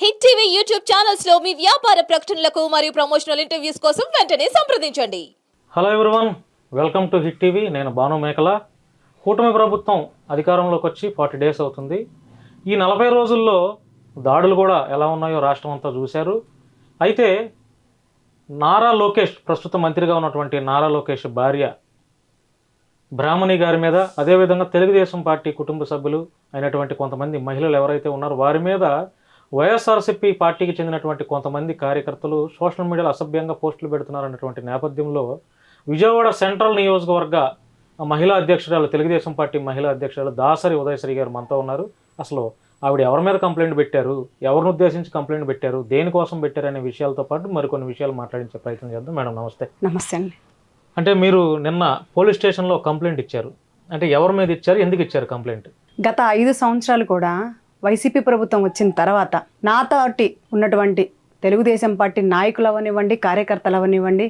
Hit TV YouTube ఛానల్స్లో మీ వ్యాపార ప్రకటనలకు మరియు ప్రమోషనల్ ఇంటర్వ్యూస్ కోసం వెంటనే సంప్రదించండి. Hello everyone welcome to hit TV నేను భాను మేకల. కూటమి ప్రభుత్వం అధికారంలోకి వచ్చి ఫార్టీ డేస్ అవుతుంది. ఈ నలభై రోజుల్లో దాడులు కూడా ఎలా ఉన్నాయో రాష్ట్రం అంతా చూశారు. అయితే నారా లోకేష్ ప్రస్తుత మంత్రిగా ఉన్నటువంటి నారా లోకేష్ భార్య బ్రాహ్మణి గారి మీద అదేవిధంగా తెలుగుదేశం పార్టీ కుటుంబ సభ్యులు అయినటువంటి కొంతమంది మహిళలు ఎవరైతే ఉన్నారో వారి మీద వైఎస్ఆర్సీపీ పార్టీకి చెందినటువంటి కొంతమంది కార్యకర్తలు సోషల్ మీడియాలో అసభ్యంగా పోస్టులు పెడుతున్నారన్నటువంటి నేపథ్యంలో విజయవాడ సెంట్రల్ నియోజకవర్గ మహిళా అధ్యక్షురాలు తెలుగుదేశం పార్టీ మహిళా అధ్యక్షురాలు దాసరి ఉదయశ్రీ గారు మనతో ఉన్నారు. అసలు ఆవిడ ఎవరి మీద కంప్లైంట్ పెట్టారు? ఎవరిని ఉద్దేశించి కంప్లైంట్ పెట్టారు? దేనికోసం పెట్టారు అనే విషయాలతో పాటు మరికొన్ని విషయాలు మాట్లాడించే ప్రయత్నం చేద్దాం. మేడం నమస్తే. నమస్తే అండి. అంటే మీరు నిన్న పోలీస్ స్టేషన్లో కంప్లైంట్ ఇచ్చారు. అంటే ఎవరి మీద ఇచ్చారు? ఎందుకు ఇచ్చారు కంప్లైంట్? గత ఐదు సంవత్సరాలు కూడా వైసీపీ ప్రభుత్వం వచ్చిన తర్వాత నాతోటి ఉన్నటువంటి తెలుగుదేశం పార్టీ నాయకులు అవనివ్వండి కార్యకర్తలు అవనివ్వండి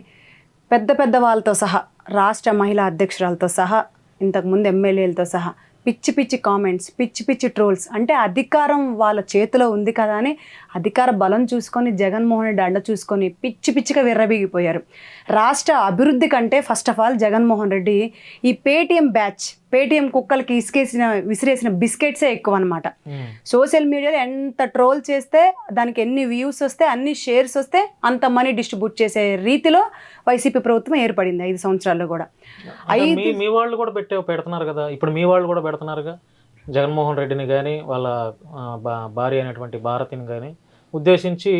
పెద్ద పెద్ద వాళ్ళతో సహా రాష్ట్ర మహిళా అధ్యక్షురాలతో సహా ఇంతకుముందు ఎమ్మెల్యేలతో సహా పిచ్చి పిచ్చి కామెంట్స్ పిచ్చి పిచ్చి ట్రోల్స్ అంటే అధికారం వాళ్ళ చేతిలో ఉంది కదా అని అధికార బలం చూసుకొని జగన్మోహన్ రెడ్డి అండ చూసుకొని పిచ్చి పిచ్చిగా విర్రబీగిపోయారు రాష్ట్ర అభివృద్ధి కంటే first of all Jaganmohan Reddy ఈ పేటీఎం బ్యాచ్ పేటీఎం కుక్కలకి ఇసుకేసిన విసిరేసిన బిస్కెట్సే ఎక్కువ అనమాట సోషల్ మీడియాలో ఎంత ట్రోల్ చేస్తే దానికి ఎన్ని వ్యూస్ వస్తే అన్ని షేర్స్ వస్తే అంత మనీ డిస్ట్రిబ్యూట్ చేసే రీతిలో వైసీపీ ప్రభుత్వం ఏర్పడింది ఐదు సంవత్సరాల్లో కూడా. అంటే మీ వాళ్ళు కూడా పెట్టే పెడుతున్నారు కదా? ఇప్పుడు మీ వాళ్ళు కూడా పెడుతున్నారుగా? జగన్మోహన్ రెడ్డిని కానీ వాళ్ళ భార్య అయినటువంటి భారతిని కానీ ఉద్దేశించి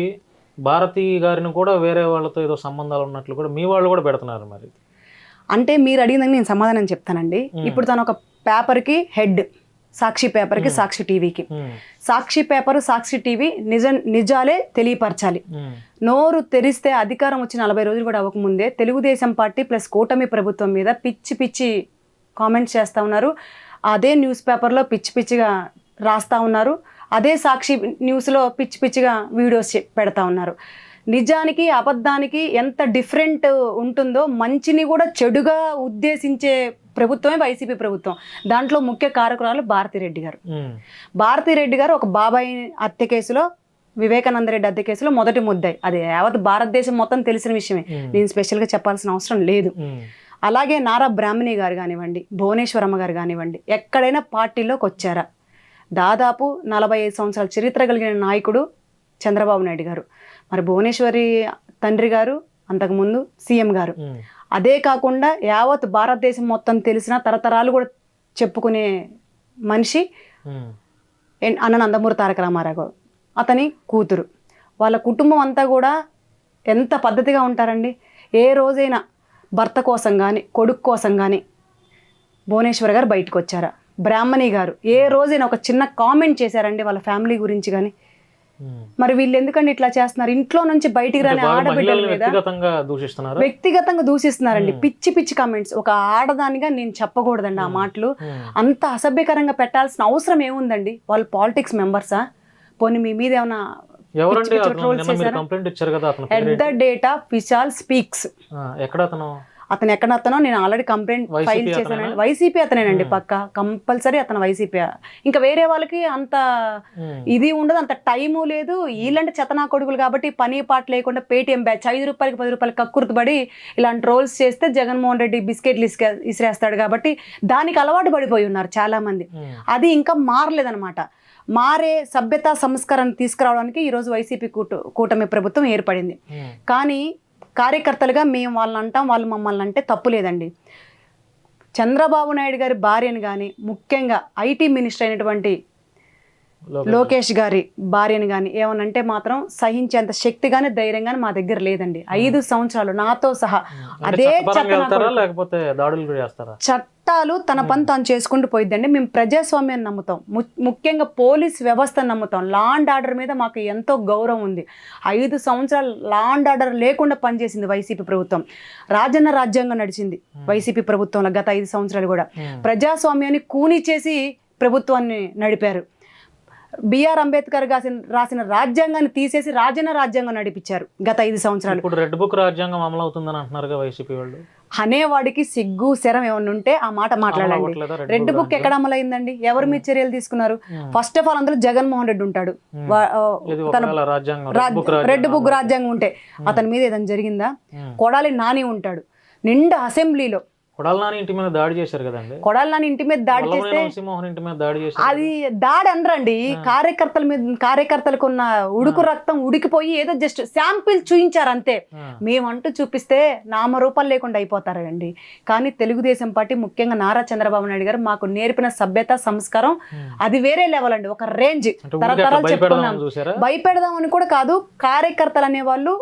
భారతి గారిని కూడా వేరే వాళ్ళతో ఏదో సంబంధాలు ఉన్నట్లు కూడా మీ వాళ్ళు కూడా పెడుతున్నారు మరి. అంటే మీరు అడిగిందని నేను సమాధానం చెప్తానండి. ఇప్పుడు తను ఒక పేపర్కి హెడ్ సాక్షి పేపర్కి సాక్షి టీవీకి. సాక్షి పేపర్ సాక్షి టీవీ నిజ నిజాలే తెలియపరచాలి. నోరు తెరిస్తే అధికారం వచ్చి నలభై రోజులు కూడా అవ్వకముందే తెలుగుదేశం పార్టీ ప్లస్ కూటమి ప్రభుత్వం మీద పిచ్చి పిచ్చి కామెంట్స్ చేస్తూ ఉన్నారు. అదే న్యూస్ పేపర్లో పిచ్చి పిచ్చిగా రాస్తూ ఉన్నారు. అదే సాక్షి న్యూస్లో పిచ్చి పిచ్చిగా వీడియోస్ పెడతా ఉన్నారు. నిజానికి అబద్ధానికి ఎంత డిఫరెంట్ ఉంటుందో మంచిని కూడా చెడుగా ఉద్దేశించే ప్రభుత్వమే వైసీపీ ప్రభుత్వం. దాంట్లో ముఖ్య కారకురాలు భారతిరెడ్డి గారు. భారతిరెడ్డి గారు ఒక బాబాయ్ హత్య కేసులో వివేకానంద రెడ్డి హత్య కేసులో మొదటి ముద్దాయి. అది యావత్ భారతదేశం మొత్తం తెలిసిన విషయమే. నేను స్పెషల్గా చెప్పాల్సిన అవసరం లేదు. అలాగే నారా బ్రాహ్మణి గారు కానివ్వండి భువనేశ్వరమ్మ గారు కానివ్వండి ఎక్కడైనా పార్టీలోకి వచ్చారా? దాదాపు నలభై ఐదు సంవత్సరాల చరిత్ర కలిగిన నాయకుడు చంద్రబాబు నాయుడు గారు. మరి భువనేశ్వరి తండ్రి గారు అంతకుముందు సీఎం గారు. అదే కాకుండా యావత్ భారతదేశం మొత్తం తెలిసిన తరతరాలు కూడా చెప్పుకునే మనిషి అన్న నందమూరి తారక రామారావు. అతని కూతురు. వాళ్ళ కుటుంబం అంతా కూడా ఎంత పద్ధతిగా ఉంటారండి? ఏ రోజైనా భర్త కోసం కానీ కొడుకు కోసం కానీ భువనేశ్వర్ గారు బయటకు వచ్చారా బ్రాహ్మణి గారు. ఏ రోజైనా ఒక చిన్న కామెంట్ చేశారండి వాళ్ళ ఫ్యామిలీ గురించి కానీ. మరి వీళ్ళు ఎందుకండి ఇట్లా చేస్తున్నారు? ఇంట్లో నుంచి బయటికి రాని ఆడబిడ్డల మీద వ్యక్తిగతంగా దూషిస్తున్నారు? వ్యక్తిగతంగా దూషిస్తున్నారండి. పిచ్చి పిచ్చి కామెంట్స్ ఒక ఆడదానిగా నేను చెప్పకూడదండి ఆ మాటలు. అంత అసభ్యకరంగా పెట్టాల్సిన అవసరం ఏముందండి? వాళ్ళు పాలిటిక్స్ మెంబర్సా పోనీ మీ మీద ఏమైనా at the date of Vishal speaks ఎక్కడ అతను? అతను ఎక్కడ అతనో నేను ఆల్రెడీ కంప్లైంట్ ఫైల్ చేశానండి. అతనేనా? వైసీపీ అతనేనండి పక్క. కంపల్సరీ అతను వైసీపీ ఇంకా వేరే వాళ్ళకి అంత ఉమ్, ఇది ఉండదు అంత టైము లేదు. వీళ్ళంటే చెతనా కొడుకులు కాబట్టి పని పాట లేకుండా పేటీఎం బ్యాచ్ ఐదు రూపాయలకి పది రూపాయలకి కక్కుర్తిపడి ఇలాంటి రోల్స్ చేస్తే జగన్మోహన్ రెడ్డి బిస్కెట్లు ఇసుక ఇసిరేస్తాడు కాబట్టి దానికి అలవాటు పడిపోయి ఉన్నారు చాలా మంది ఉమ్, అది ఇంకా మారలేదన్నమాట. మారే సభ్యత సంస్కరణ తీసుకురావడానికి ఈరోజు వైసీపీ కూట కూటమి ప్రభుత్వం ఏర్పడింది. కానీ కార్యకర్తలుగా మేము వాళ్ళని అంటాం వాళ్ళు మమ్మల్ని అంటే తప్పు లేదండి. చంద్రబాబు నాయుడు గారి భార్యను కానీ ముఖ్యంగా ఐటీ మినిస్టర్ అయినటువంటి లోకేష్. గారి భార్యను కానీ ఏమనంటే మాత్రం సహించేంత శక్తి కానీ ధైర్యం కానీ మా దగ్గర లేదండి. ఐదు సంవత్సరాలు నాతో సహా అదే. లేకపోతే దాడులు కూడా చేస్తారా? చట్టాలు తన పని తాను చేసుకుంటూ పోయిద్దండి. మేము ప్రజాస్వామ్యాన్ని నమ్ముతాం. ముఖ్యంగా పోలీస్ వ్యవస్థను నమ్ముతాం. లా అండ్ ఆర్డర్ మీద మాకు ఎంతో గౌరవం ఉంది. ఐదు సంవత్సరాలు లా అండ్ ఆర్డర్ లేకుండా పనిచేసింది వైసీపీ ప్రభుత్వం. రాజన్న రాజ్యాంగం నడిచింది వైసీపీ ప్రభుత్వంలో గత ఐదు సంవత్సరాలు కూడా. ప్రజాస్వామ్యాన్ని కూని చేసి ప్రభుత్వాన్ని నడిపారు. బిఆర్ అంబేద్కర్ రాసిన రాసిన రాజ్యాంగాన్ని తీసేసి రాజన్న రాజ్యాంగం నడిపించారు గత ఐదు సంవత్సరాలు. ఇప్పుడు రెడ్ బుక్ రాజ్యాంగం అమలు అవుతుందని అంటున్నారుగా వైసీపీ వాళ్ళు. అనేవాడికి సిగ్గు శరం ఏమన్నా ఉంటే ఆ మాట మాట్లాడండి. అవ్వట్లేదా రెడ్ బుక్ ఎక్కడ అమలైందండి? ఎవరి మీద చర్యలు తీసుకున్నారు? ఫస్ట్ ఆఫ్ ఆల్ అందులో జగన్మోహన్ రెడ్డి ఉంటాడు. రెడ్ బుక్ రాజ్యాంగం ఉంటే. అతని మీద ఏదైనా జరిగిందా. కొడాలి నాని ఉంటాడు. నిండా అసెంబ్లీలో కొడాల నాని ఇంటి మీద దాడి చేశారు కదండి. ఇంటి మీద దాడి చేస్తే ఇంటి మీద దాడి చేశారు అది దాడి అనరండి కార్యకర్తల మీద కార్యకర్తలకు ఉన్న ఉడుకు రక్తం ఉడికిపోయి ఏదో జస్ట్ శాంపిల్ చూయించారు అంతే. మేమంటూ చూపిస్తే నామరూపాలు లేకుండా అయిపోతారండి. కానీ తెలుగుదేశం పార్టీ ముఖ్యంగా నారా చంద్రబాబు నాయుడు గారు మాకు నేర్పిన సభ్యత సంస్కారం అది వేరే లెవెల్ అండి. ఒక రేంజ్ తరతరాలు చూసారా? భయపెడదామని కూడా కాదు కార్యకర్తలు అనేవాళ్ళు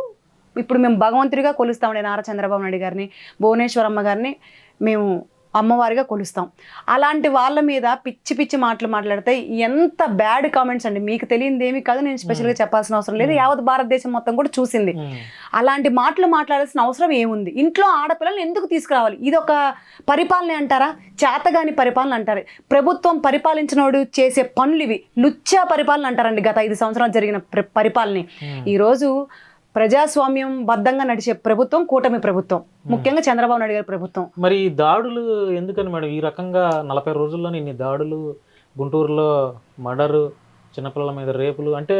ఇప్పుడు మేము భగవంతుడిగా కొలుస్తామండి నారా చంద్రబాబు నాయుడు గారిని భువనేశ్వరమ్మ గారిని. మేము అమ్మవారిగా కొలుస్తాం. అలాంటి వాళ్ళ మీద పిచ్చి పిచ్చి మాటలు మాట్లాడితే ఎంత బ్యాడ్ కామెంట్స్ అండి. మీకు తెలియంది ఏమీ కాదు నేను స్పెషల్గా చెప్పాల్సిన అవసరం లేదు. యావత్ భారతదేశం మొత్తం కూడా చూసింది. అలాంటి మాటలు మాట్లాడాల్సిన అవసరం ఏముంది? ఇంట్లో ఆడపిల్లల్ని ఎందుకు తీసుకురావాలి? ఇది ఒక పరిపాలన అంటారా? చేతగాని పరిపాలన అంటారు. ప్రభుత్వం పరిపాలించినోడు చేసే పనులు ఇవి. లుచ్చా పరిపాలన అంటారండి గత ఐదు సంవత్సరాలు జరిగిన ప్ర- పరిపాలన. ఈరోజు ప్రజాస్వామ్యం బద్ధంగా నడిచే ప్రభుత్వం కూటమి ప్రభుత్వం. ముఖ్యంగా చంద్రబాబు నాయుడు గారి ప్రభుత్వం. మరి ఈ దాడులు ఎందుకని మేడం? ఈ రకంగా నలభై రోజుల్లో ఇన్ని దాడులు గుంటూరులో మర్డరు చిన్నపిల్లల మీద రేపులు అంటే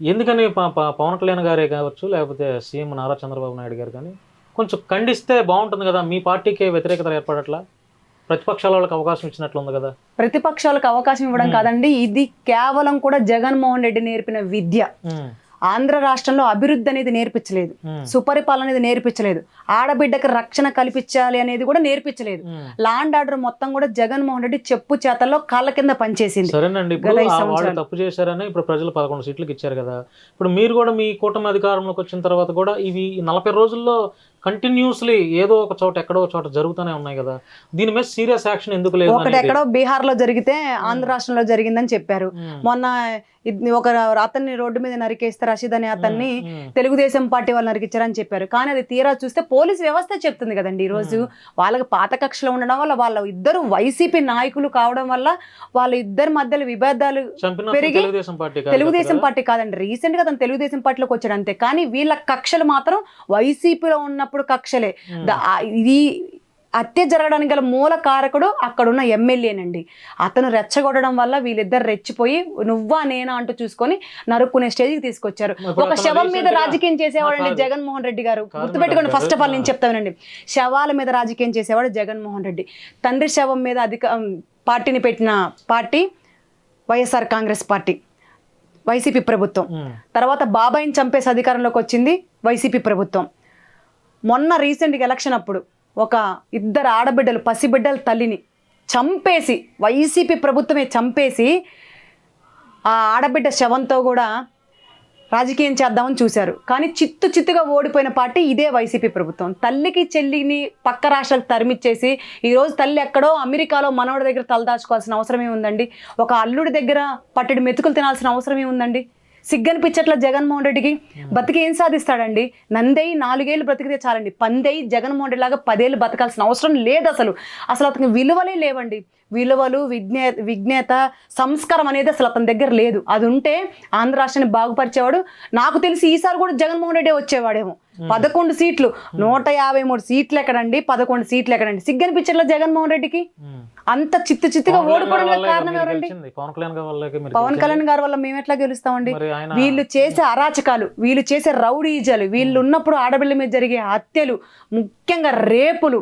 ఎందుకని పవన్ కళ్యాణ్ గారే కావచ్చు లేకపోతే సీఎం నారా చంద్రబాబు నాయుడు గారు కానీ కొంచెం ఖండిస్తే బాగుంటుంది కదా మీ పార్టీకే వ్యతిరేకత ఏర్పడట్లా? ప్రతిపక్షాల వాళ్ళకి అవకాశం ఇచ్చినట్లు ఉంది కదా. ప్రతిపక్షాలకు అవకాశం ఇవ్వడం కాదండి ఇది కేవలం కూడా జగన్మోహన్ రెడ్డి నేర్పిన విద్య. ఆంధ్ర రాష్ట్రంలో అభివృద్ధి అనేది నేర్పించలేదు. ఉమ్, సుపరిపాలన అనేది నేర్పించలేదు. ఆడబిడ్డకి రక్షణ కల్పించాలి అనేది కూడా నేర్పించలేదు. ఉమ్. లాండ్ ఆర్డర్ మొత్తం కూడా జగన్మోహన్ రెడ్డి చెప్పు చేతల్లో కాళ్ళ కింద పనిచేసింది. సరేనండి వాళ్ళు. తప్పు చేశారని ఇప్పుడు ప్రజలు పదకొండు సీట్లకు ఇచ్చారు కదా. ఇప్పుడు మీరు కూడా మీ కూటమి అధికారంలోకి వచ్చిన తర్వాత కూడా ఇవి నలభై రోజుల్లో కంటిన్యూస్లీ ఏదో ఒక చోట ఎక్కడో చోట జరుగుతూనే ఉన్నాయి కదా. దీని మీద సీరియస్ యాక్షన్ ఎందుకు లేదు ఒకటి ఎక్కడో బీహార్లో జరిగితే ఆంధ్ర రాష్ట్రంలో జరిగిందని చెప్పారు. ఉమ్. మొన్న ఒక అతన్ని రోడ్డు మీద నరికేస్తే రషీద్ అనే అతన్ని ఉమ్. తెలుగుదేశం పార్టీ వాళ్ళు నరికించారని చెప్పారు. కానీ అది తీరా చూస్తే పోలీస్ వ్యవస్థ చెప్తుంది కదండి ఈ రోజు వాళ్ళకి పాత కక్షలో ఉండడం వల్ల వాళ్ళ ఇద్దరు వైసీపీ నాయకులు కావడం వల్ల వాళ్ళ ఇద్దరి మధ్యలో విభేదాలు పెరిగి తెలుగుదేశం పార్టీ కాదండి. రీసెంట్గా తను తెలుగుదేశం పార్టీలోకి వచ్చాడు అంతే. కానీ వీళ్ళ కక్షలు మాత్రం వైసీపీలో ఉన్నప్పుడు కక్షలే. ఇది హత్య జరగడానికి గల మూల కారకుడు అక్కడున్న ఎమ్మెల్యేనండి. అతను రెచ్చగొట్టడం వల్ల వీళ్ళిద్దరు రెచ్చిపోయి నువ్వా నేనా అంటూ చూసుకొని నరుక్కునే స్టేజ్కి తీసుకొచ్చారు. ఒక శవం మీద రాజకీయం చేసేవాడండి. జగన్మోహన్ రెడ్డి గారు. గుర్తుపెట్టుకోండి ఫస్ట్ ఆఫ్ ఆల్. నేను చెప్తానండి. శవాల మీద రాజకీయం చేసేవాడు జగన్మోహన్ రెడ్డి. తండ్రి శవం మీద అధిక పార్టీని పెట్టిన party YSR Congress party. YCP ప్రభుత్వం. తర్వాత బాబాయిని చంపేసి అధికారంలోకి వచ్చింది వైసీపీ ప్రభుత్వం. మొన్న రీసెంట్గా ఎలక్షన్ అప్పుడు ఒక ఇద్దరు ఆడబిడ్డలు పసిబిడ్డల తల్లిని చంపేసి వైసీపీ ప్రభుత్వమే చంపేసి ఆ ఆడబిడ్డ శవంతో కూడా రాజకీయం చేద్దామని చూశారు. కానీ చిత్తు చిత్తుగా ఓడిపోయిన పార్టీ ఇదే వైసీపీ ప్రభుత్వం. తల్లికి చెల్లిని పక్క రాష్ట్రాలకు తరిమిచ్చేసి ఈరోజు తల్లి ఎక్కడో అమెరికాలో మనవడి దగ్గర తలదాచుకోవాల్సిన అవసరమే ఉందండి. ఒక అల్లుడి దగ్గర పట్టెడు మెతుకులు తినాల్సిన అవసరమే ఉందండి. సిగ్గనిపించట్ల జగన్మోహన్ రెడ్డికి బతికి ఏం సాధిస్తాడండి? నందేయి నాలుగేళ్ళు బ్రతికితే చాలండి. పందేయి జగన్మోహన్ రెడ్డి లాగా పదేళ్ళు బతకాల్సిన అవసరం లేదు అసలు. అసలు అతనికి విలువలే లేవండి. విలువలు విజ్ఞే విజ్ఞత సంస్కారం అనేది అసలు అతని దగ్గర లేదు. అది ఉంటే ఆంధ్ర రాష్ట్రాన్ని బాగుపరిచేవాడు. నాకు తెలిసి ఈసారి కూడా జగన్మోహన్ రెడ్డి వచ్చేవాడేమో. పదకొండు సీట్లు. నూట యాభై మూడు సీట్లు ఎక్కడండి పదకొండు సీట్లు ఎక్కడండి సిగ్గనిపించట్ల జగన్మోహన్ రెడ్డికి. అంత చిత్తు చిత్తుగా పవన్ కళ్యాణ్ ఓడిపోవడం గారి వల్లే కారణం ఎవరండి. పవన్ కళ్యాణ్ గారి వల్లే మేము ఎట్లా గెలుస్తామండి? వీళ్ళు చేసే అరాచకాలు వీళ్ళు చేసే రౌడీజాలు వీళ్ళు ఉన్నప్పుడు ఆడపిల్ల మీద జరిగే హత్యలు ముఖ్యంగా రేపులు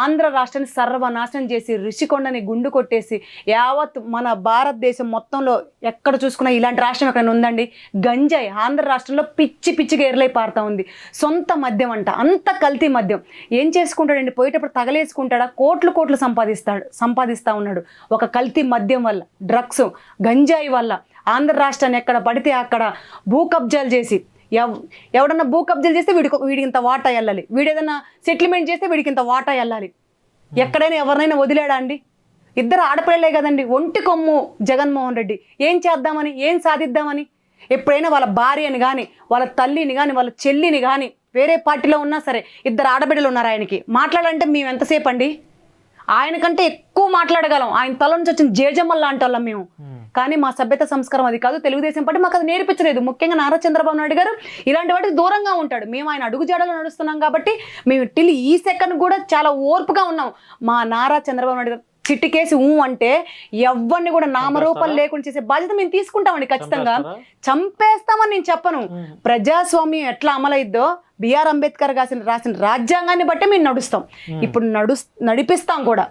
ఆంధ్ర రాష్ట్రాన్ని సర్వనాశనం చేసి ఋషికొండని గుండు కొట్టేసి యావత్ మన భారతదేశం మొత్తంలో ఎక్కడ చూసుకున్నా ఇలాంటి రాష్ట్రం ఎక్కడ ఉందండి? గంజాయి ఆంధ్ర రాష్ట్రంలో పిచ్చి పిచ్చిగా ఎర్లై పారుతా ఉంది. సొంత మద్యం అంట అంత కల్తీ మద్యం. ఏం చేసుకుంటాడండి? పోయేటప్పుడు తగలేసుకుంటాడా? కోట్లు కోట్లు సంపాదిస్తాడు. సంపాదిస్తా ఉన్నాడు. ఒక కల్తీ మద్యం వల్ల డ్రగ్స్ గంజాయి వల్ల ఆంధ్ర రాష్ట్రాన్ని ఎక్కడ పడితే అక్కడ భూ కబ్జాలు చేసి ఎవ్ ఎవడన్నా భూ కబ్జాలు చేస్తే వీడికి వీడికి ఇంత వాటా వెళ్ళాలి. వీడు ఏదైనా సెటిల్మెంట్ చేస్తే వీడికి ఇంత వాటా వెళ్ళాలి. ఎక్కడైనా ఎవరినైనా వదిలేడా అండి? ఇద్దరు ఆడపిల్లలే కదండి. ఒంటి కొమ్ము జగన్మోహన్ రెడ్డి. ఏం చేద్దామని? ఏం సాధిద్దామని? ఎప్పుడైనా వాళ్ళ భార్యని కానీ వాళ్ళ తల్లిని కానీ వాళ్ళ చెల్లిని కానీ వేరే పార్టీలో ఉన్నా సరే ఇద్దరు ఆడబిడ్డలు ఉన్నారు ఆయనకి. మాట్లాడాలంటే మేము ఎంతసేపు అండి? ఆయన కంటే ఎక్కువ మాట్లాడగలం. ఆయన తల నుంచి వచ్చిన జేజమ్మల్ లాంటి వాళ్ళం మేము. కానీ మా సభ్యత సంస్కారం అది కాదు. తెలుగుదేశం పార్టీ మాకు అది నేర్పించలేదు. ముఖ్యంగా నారా చంద్రబాబు నాయుడు గారు ఇలాంటి వాటికి దూరంగా ఉంటాడు. మేము ఆయన అడుగుజాడలో నడుస్తున్నాం కాబట్టి మేము టిల్ ఈ సెకండ్ కూడా చాలా ఓర్పుగా ఉన్నాం. మా నారా చంద్రబాబు నాయుడు గారు చిట్టికేసి ఊ అంటే ఎవరిని కూడా నామరూపం చంపేస్తారా? లేకుండా చేసే బాధ్యత మేము తీసుకుంటామండి ఖచ్చితంగా? చంపేస్తామని నేను చెప్పను. ప్రజాస్వామ్యం ఎట్లా అమలైద్దో బిఆర్ అంబేద్కర్ రాసిన రాసిన రాజ్యాంగాన్ని బట్టి మేము నడుస్తాం. ఇప్పుడు నడు నడిపిస్తాం కూడా.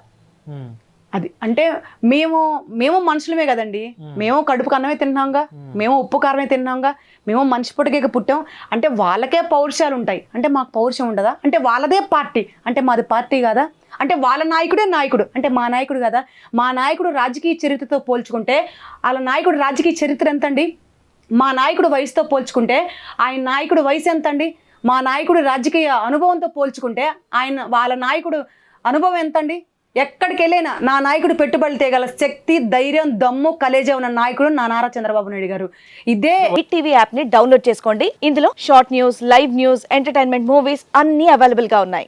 అది అంటే మేము మేము మనుషులమే కదండి. మేము. కడుపు అన్నమే తిన్నాంగా మేము. ఉప్పు కారమే తిన్నాంగా మేము మనిషి పుట్టకేక పుట్టాం. అంటే వాళ్ళకే పౌరుషాలు ఉంటాయి అంటే మాకు పౌరుషం ఉండదా? అంటే వాళ్ళదే పార్టీ. అంటే మాది పార్టీ కాదా? అంటే వాళ్ళ నాయకుడే నాయకుడు. అంటే మా నాయకుడు కదా. మా నాయకుడు రాజకీయ చరిత్రతో పోల్చుకుంటే వాళ్ళ నాయకుడు రాజకీయ చరిత్ర ఎంతండి? మా నాయకుడు వయసుతో పోల్చుకుంటే ఆయన నాయకుడు వయసు ఎంతండి? మా నాయకుడు రాజకీయ అనుభవంతో పోల్చుకుంటే ఆయన వాళ్ళ నాయకుడు అనుభవం ఎంతండి? ఎక్కడికి వెళ్ళినా నా నాయకుడు పెట్టుబడులు తేగల శక్తి ధైర్యం దమ్ము కలేజా ఉన్న నాయకుడు నా నారా చంద్రబాబు నాయుడు గారు. ఇదే హిట్ టీవీ యాప్ని డౌన్లోడ్ చేసుకోండి. ఇందులో short news live news entertainment movies అన్ని అవైలబుల్గా ఉన్నాయి.